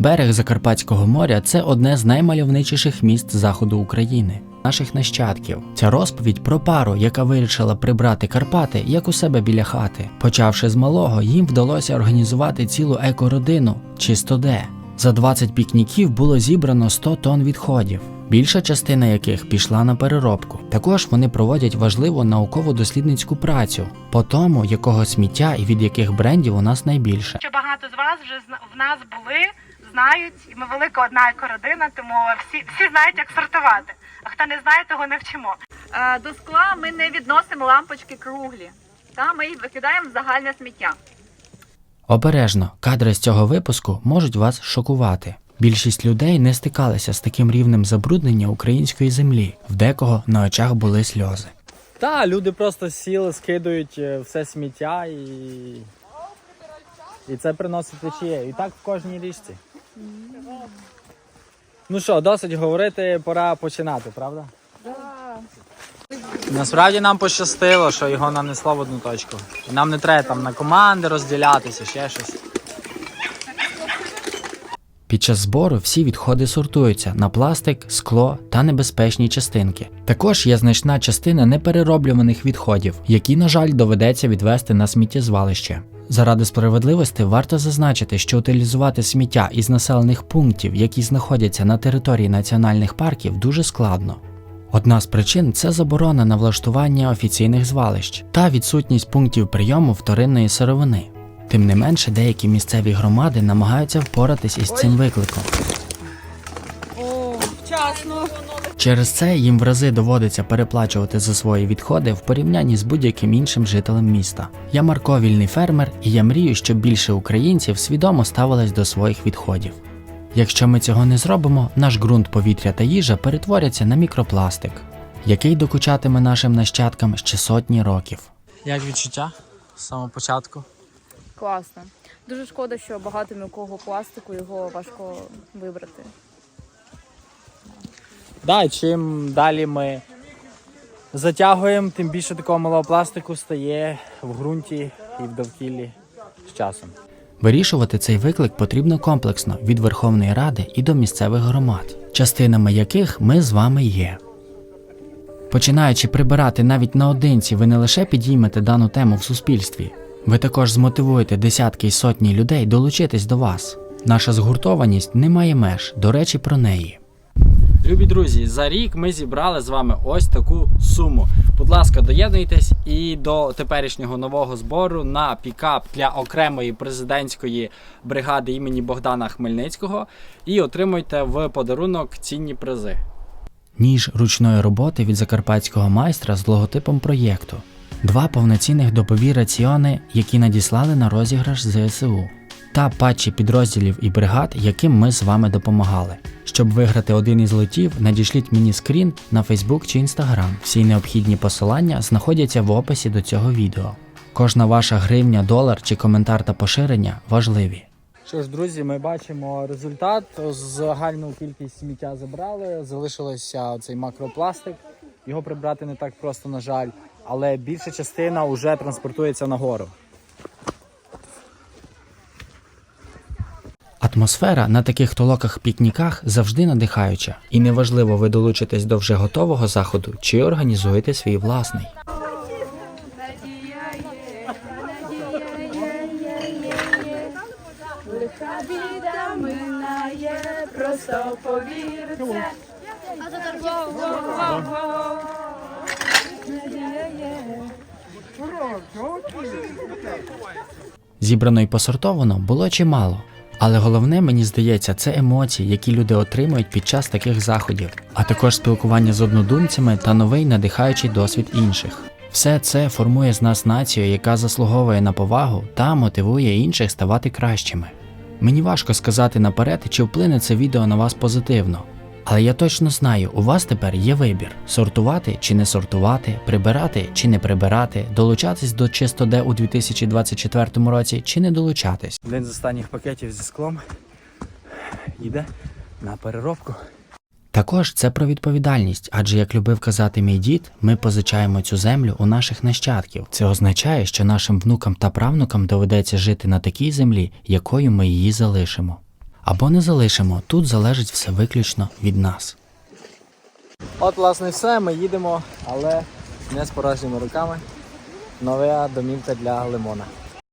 Берег Закарпатського моря це одне з наймальовничіших міст заходу України, наших нащадків. Ця розповідь про пару, яка вирішила прибрати Карпати як у себе біля хати. Почавши з малого, їм вдалося організувати цілу екородину чисто де. За 20 пікніків було зібрано 100 тонн відходів, більша частина яких пішла на переробку. Також вони проводять важливу науково-дослідницьку працю по тому, якого сміття і від яких брендів у нас найбільше. що багато з вас вже в нас були, знають, і ми велика одна екородина, тому всі, всі знають, як сортувати. А хто не знає, того не вчимо. Е, До скла ми не відносимо лампочки круглі. Та ми їх викидаємо в загальне сміття. Обережно, кадри з цього випуску можуть вас шокувати. Більшість людей не стикалися з таким рівнем забруднення української землі, в декого на очах були сльози. Та, люди просто сіли, скидують е, все сміття і. І це приносить течією. І так в кожній річці. Ну що, досить говорити, пора починати, правда? Насправді нам пощастило, що його нанесло в одну точку. І нам не треба там на команди розділятися, ще щось. Під час збору всі відходи сортуються на пластик, скло та небезпечні частинки. Також є значна частина неперероблюваних відходів, які, на жаль, доведеться відвести на сміттєзвалище. Заради справедливості варто зазначити, що утилізувати сміття із населених пунктів, які знаходяться на території національних парків, дуже складно. Одна з причин це заборона на влаштування офіційних звалищ та відсутність пунктів прийому вторинної сировини. Тим не менше, деякі місцеві громади намагаються впоратись із цим викликом. Через це їм в рази доводиться переплачувати за свої відходи в порівнянні з будь-яким іншим жителем міста. Я Марко вільний фермер, і я мрію, щоб більше українців свідомо ставились до своїх відходів. Якщо ми цього не зробимо, наш ґрунт, повітря та їжа перетворяться на мікропластик, який докучатиме нашим нащадкам ще сотні років. Як відчуття з самого початку? Класно. Дуже шкода, що багато м'якого пластику його важко вибрати. Да, чим далі ми затягуємо, тим більше такого малого пластику стає в ґрунті і в довкіллі з часом. Вирішувати цей виклик потрібно комплексно від Верховної Ради і до місцевих громад, частинами яких ми з вами є. Починаючи прибирати навіть наодинці, ви не лише підіймете дану тему в суспільстві, ви також змотивуєте десятки й сотні людей долучитись до вас. Наша згуртованість не має меж, до речі, про неї. Любі друзі, за рік ми зібрали з вами ось таку суму. Будь ласка, доєднуйтесь і до теперішнього нового збору на пікап для окремої президентської бригади імені Богдана Хмельницького і отримуйте в подарунок цінні призи. ніж ручної роботи від закарпатського майстра з логотипом проєкту, два повноцінних добові раціони, які надіслали на розіграш ЗСУ, та патчі підрозділів і бригад, яким ми з вами допомагали. Щоб виграти один із лотів, надішліть мені скрін на Facebook чи Instagram. Всі необхідні посилання знаходяться в описі до цього відео. Кожна ваша гривня, долар чи коментар та поширення важливі. Що ж, друзі, ми бачимо результат. Загальну кількість сміття забрали. Залишилося цей макропластик. Його прибрати не так просто, на жаль, але більша частина вже транспортується нагору. Атмосфера на таких толоках-пікніках завжди надихаюча, і неважливо, ви долучитесь до вже готового заходу чи організуєте свій власний. Зібрано і посортовано було чимало. Але головне, мені здається, це емоції, які люди отримують під час таких заходів, а також спілкування з однодумцями та новий надихаючий досвід інших. Все це формує з нас націю, яка заслуговує на повагу та мотивує інших ставати кращими. Мені важко сказати наперед, чи вплине це відео на вас позитивно. Але я точно знаю, у вас тепер є вибір: сортувати чи не сортувати, прибирати чи не прибирати, долучатись до чистоде у 2024 році чи не долучатись. Один з останніх пакетів зі склом йде на переробку. Також це про відповідальність, адже як любив казати мій дід, ми позичаємо цю землю у наших нащадків. Це означає, що нашим внукам та правнукам доведеться жити на такій землі, якою ми її залишимо. Або не залишимо. Тут залежить все виключно від нас. От, власне, все, ми їдемо, але не з порожніми руками. Нова домівка для лимона.